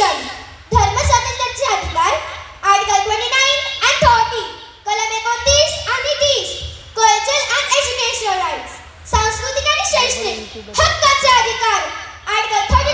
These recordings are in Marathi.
कॉन्स्टिट्यूशन धर्म स्वातंत्र्याचे अधिकार article twenty nine and thirty कलम एकोणतीस आणि तीस. कल्चर अँड एज्युकेशनल राईट्स सांस्कृतिक आणि शैक्षणिक हक्काचे अधिकार. आर्टिकल थर्टी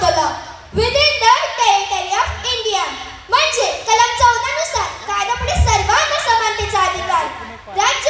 दाखवलं within the territory of India म्हणजे कलम चौदा नुसार कायद्यापुढे सर्वांना समानतेचा अधिकार राज्य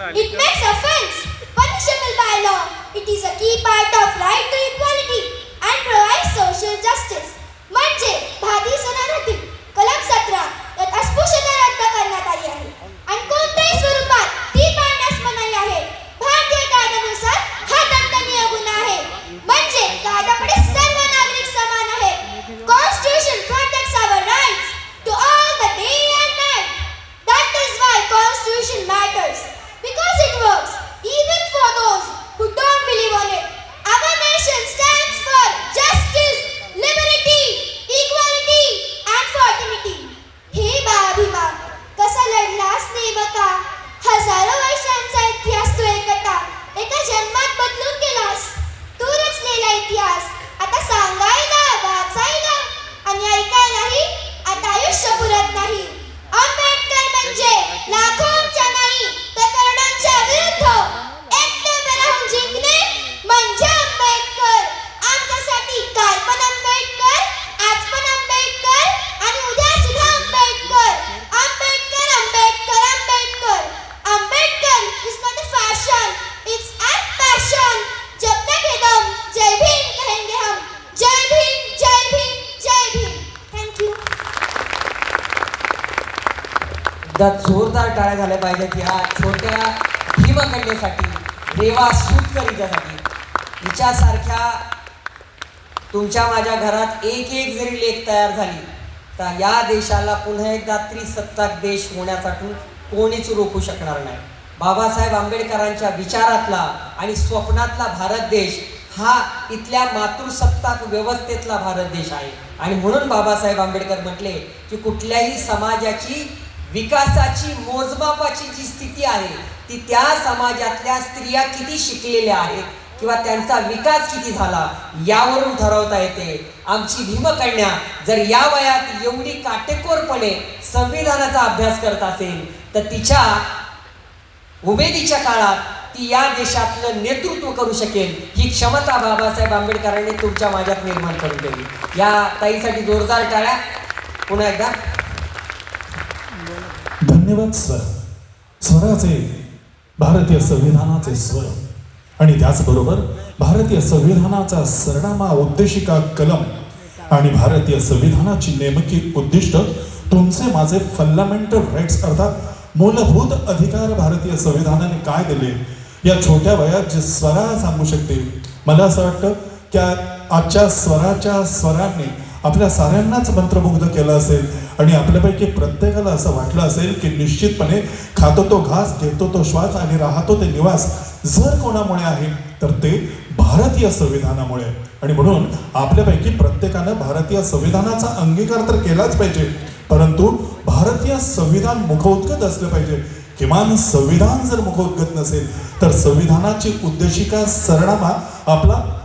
it makes offense punishable by law it is a key part of right to equality and provides social justice म्हणजे भादी सणातील कलम सतरा यात अस्पृश्यता रद्द करण्यात आली आहे आणि कोणत्याही स्वरूपात एकदा जोरदार टाळ्या झाल्या पाहिजेत या छोट्या भीमकन्येसाठी रेवा सूतकर हिच्यासाठी हिच्यासारख्या तुमच्या माझ्या घरात एक एक जरी लेख तयार झाली तर या देशाला पुन्हा एकदा त्रिसत्ताक देश होण्यासाठी कोणीच रोखू शकणार नाही. बाबासाहेब आंबेडकरांच्या विचारातला आणि स्वप्नातला भारत देश हा इथल्या मातृसत्ताक व्यवस्थेतला भारत देश आहे. आणि म्हणून बाबासाहेब आंबेडकर म्हटले की कुठल्याही समाजाची विकासाची मोजमापाची जी स्थिती आहे ती त्या समाजातल्या स्त्रिया किती शिकलेल्या आहेत किंवा त्यांचा विकास किती झाला यावरून ठरवता येते. आमची भीमकन्या जर या वयात एवढी काटेकोरपणे संविधानाचा अभ्यास करत असेल तर तिच्या उमेदीच्या काळात ती या देशातलं नेतृत्व करू शकेल ही क्षमता बाबासाहेब आंबेडकरांनी तुमच्या माझ्यात निर्माण करून दिली या ताईसाठी जोरदार टाळ्या. पुन्हा एकदा. धन्यवाद स्वर स्वराचे भारतीय संविधानाचे स्वर. आणि त्याचबरोबर भारतीय संविधानाचा सरनामा उद्देशिका कलम. आणि भारतीय संविधानाची नेमकी उद्दिष्ट तुमचे माझे फंडामेंटल राईट्स अर्थात मूलभूत अधिकार भारतीय संविधानाने काय दिले? या छोट्या वयात जे स्वरा सांगू शकते मला असं वाटतं की आजच्या स्वराच्या स्वरांनी आपल्या साऱ्यांनाच मंत्रमुग्ध केलं असेल. आणि आपल्यापैकी प्रत्येकाला असं वाटलं असेल की निश्चितपणे खातो तो घास घेतो तो श्वास आणि राहतो ते निवास. जर कोणामुळे आहे तर ते भारतीय संविधानामुळे. आणि म्हणून आपल्यापैकी प्रत्येकानं भारतीय संविधानाचा अंगीकार तर केलाच पाहिजे परंतु भारतीय संविधान मुखोद्गत असलं पाहिजे. किमान संविधान जर मुखोद्गत नसेल तर संविधानाची उद्देशिका सरनामा आपला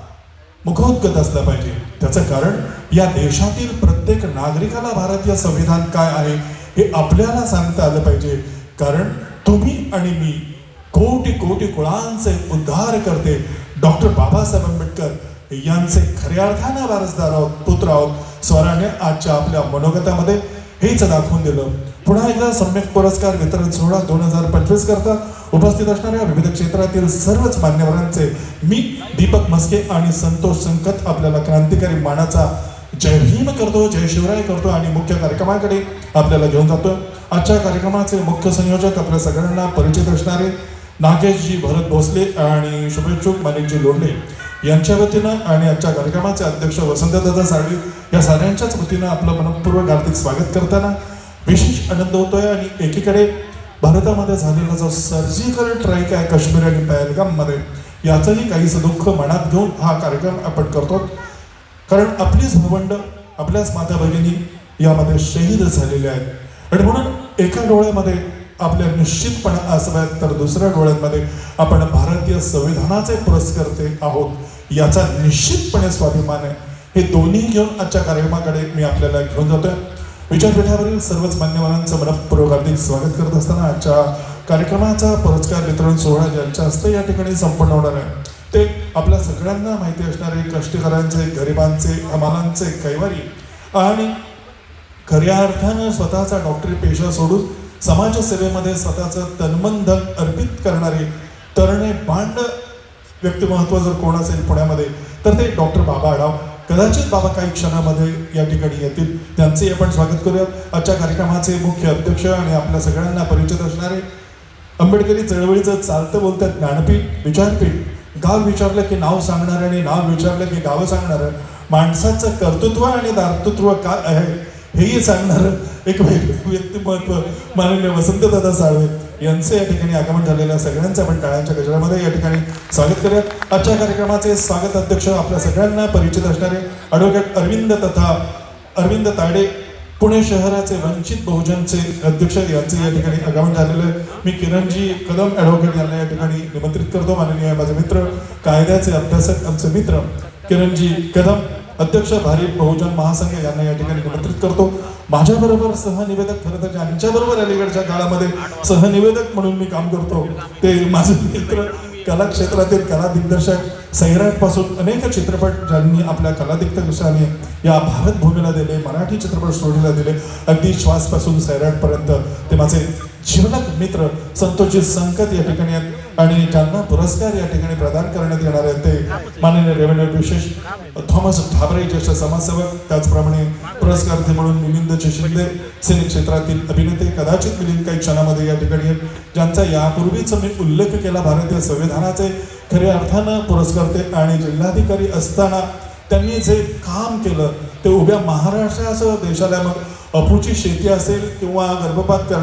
मुखोद्गत असला पाहिजे. त्याचं कारण या देशातील प्रत्येक नागरिकाला भारतीय संविधान काय आहे हे आपल्याला सांगता आलं पाहिजे. कारण तुम्ही आणि मी कोटी कोटी कुळांचे उद्धार करते. डॉक्टर बाबासाहेब आंबेडकर यांचे खऱ्या अर्थानं वारसदार आहोत पुत्र आहोत. स्वराने आजच्या आपल्या मनोगतामध्ये हेच दाखवून दिलं. पुन्हा एकदा सम्यक पुरस्कार वितरण सोहळा दोन हजार पंचवीस करता उपस्थित असणाऱ्या विविध क्षेत्रातील सर्वच मान्यवरांचे मी दीपक मस्के आणि संतोष संकत आपल्याला क्रांतिकारी मानाचा जय भीम करतो जय शिवराय करतो आणि मुख्य कार्यक्रमाकडे आपल्याला घेऊन जातो आजच्या कार्यक्रमाचे मुख्य संयोजक आपल्या सगळ्यांना परिचित असणारे नागेशजी भरत भोसले आणि शुभेच्छुक मानिकजी लोंढे यांच्या वतीनं आणि आजच्या कार्यक्रमाचे अध्यक्ष वसंतदादा साळवी या साऱ्यांच्याच वतीनं आपलं मनपूर्वक हार्दिक स्वागत करताना विशेष आनंद होतोय आणि एकीकडे भारतामध्ये झालेला जो सर्जिकल ट्राईक आहे काश्मीर आणि पहलगाममध्ये याचंही काहीसं दुःख मनात घेऊन हा कार्यक्रम आपण करतो कारण आपलीच भावंड आपल्याच माता भगिनी यामध्ये शहीद झालेले आहेत. आणि म्हणून एका डोळ्यामध्ये आपल्या निश्चितपणा असाव्यात तर दुसऱ्या डोळ्यांमध्ये आपण भारतीय संविधानाचे पुरस्कर्ते आहोत याचा निश्चितपणे स्वाभिमान आहे. हे दोन्ही घेऊन आजच्या कार्यक्रमाकडे मी आपल्याला घेऊन जातोय. विचारपीठावरील सर्वच मान्यवरांचं मनपूर्वक हार्दिक स्वागत करत असताना आजच्या कार्यक्रमाचा पुरस्कार वितरण सोहळा ज्यांच्या हस्ते या ठिकाणी संपन्न होणार आहे ते आपल्या सगळ्यांना माहिती असणारे कष्टकऱ्यांचे गरिबांचे हमालांचे कैवारी आणि खऱ्या अर्थानं स्वतःचा डॉक्टरी पेशा सोडून समाजसेवेमध्ये स्वतःचं तन्मन धन अर्पित करणारे तरणे भांड व्यक्तिमत्व जर कोण असेल पुण्यामध्ये तर ते डॉक्टर बाबा आढाव कदाचित बाबा काही क्षणामध्ये या ठिकाणी येतील. त्यांचे आपण स्वागत करूयात. आजच्या कार्यक्रमाचे मुख्य अध्यक्ष आणि आपल्या सगळ्यांना परिचित असणारे आंबेडकरी चळवळीचं चालतं बोलतात ज्ञानपीठ विचारपीठ. गाव विचारलं की नाव सांगणार आणि नाव विचारलं की गाव सांगणार. माणसाचं कर्तृत्व आणि दातृत्व काय आहे हेही सांगणार एक वेगळं व्यक्तिमत्व माननीय वसंतदादा साळवे. यांचे या ठिकाणी आगमन झालेल्या सगळ्यांचं आपण टाळ्यांच्या गजरामध्ये या ठिकाणी स्वागत करूयात आजच्या कार्यक्रमाचे स्वागत अध्यक्ष आपल्या सगळ्यांना परिचित असणारे ॲडव्होकेट अरविंद तथा अरविंद ताडे पुणे शहराचे वंचित बहुजनचे अध्यक्ष यांचे या ठिकाणी आगमन झालेलं आहे. मी किरणजी कदम ॲडव्होकेट यांना या ठिकाणी निमंत्रित करतो. माननीय माझे मित्र कायद्याचे अभ्यासक आमचे मित्र किरणजी कदम. अध्यक्ष भारिप बहुजन महासंघ यांना या ठिकाणी निमंत्रित करतो. माझ्याबरोबर सहनिवेदक खरं तर ज्यांच्याबरोबर अलीकडच्या काळामध्ये सहनिवेदक म्हणून मी काम करतो ते माझे मित्र कला क्षेत्रातील कला दिग्दर्शक सैराटपासून अनेक चित्रपट ज्यांनी आपल्या कला दिग्दर्शकाने या भारत भूमीला दिले मराठी चित्रपट सृष्टीला दिले अगदी श्वासपासून सैराटपर्यंत ते माझे जीवनक मित्र संतोषजी संकत या ठिकाणी आहेत आणि ज्यांना पुरस्कार या ठिकाणी प्रदान करण्यात येणार आहेत. ते माननीय रेव्हेन्यू विशेष थॉमस ठाबरे ज्येष्ठ समाजसेवक त्याचप्रमाणे पुरस्कारार्थी म्हणून मिलिंद शिंदे सिने क्षेत्रातील अभिनेते कदाचित मिलिंद काही क्षणामध्ये या ठिकाणी आहेत ज्यांचा यापूर्वीच मी उल्लेख केला भारतीय संविधानाचे खऱ्या अर्थानं पुरस्कारते आणि जिल्हाधिकारी असताना त्यांनी जे काम केलं ते उभ्या महाराष्ट्रासह देशाला मग अफूची शेती असेल किंवा गर्भपात